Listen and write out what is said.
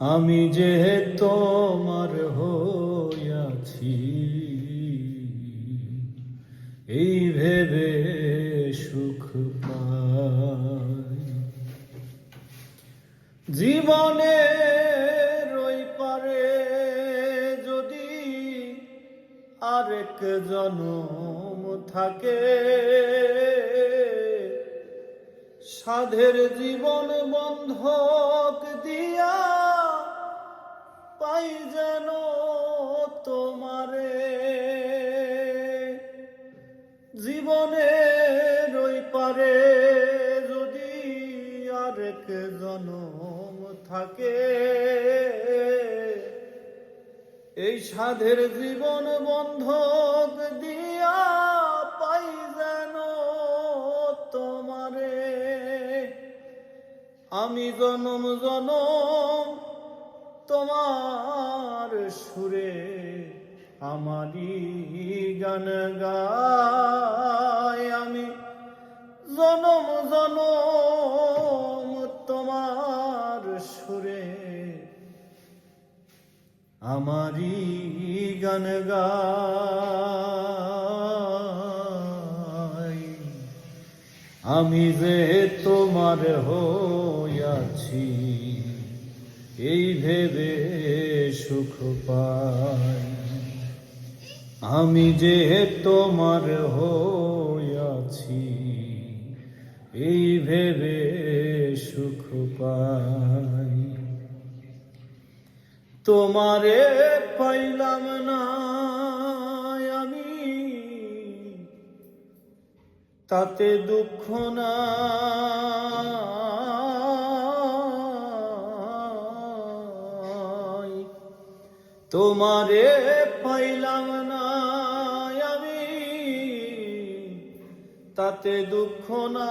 আমি যে তোমার হইয়াছি এই ভেবে সুখ পাই। জীবনে রই পারে যদি আরেক জনম থাকে, সাধের জীবন বন্ধক দিয়া আরেক জনম থাকে। এই সাধের জীবন বন্ধক দিয়া পাই যেন তোমারে। আমি জনম জনম তোমার সুরে আমারই গান গাই। আমি জনম জনম আমারই গান গাই। আমি যে তোমার হইয়াছি এই ভেবে সুখ পাই। আমি যে তোমার হইয়াছি এই ভেবে সুখ পাই। তোমারে পাইলাম না আমি। তাতে দুঃখ না তোমারে পাইলাম না আমি। তাতে দুঃখ না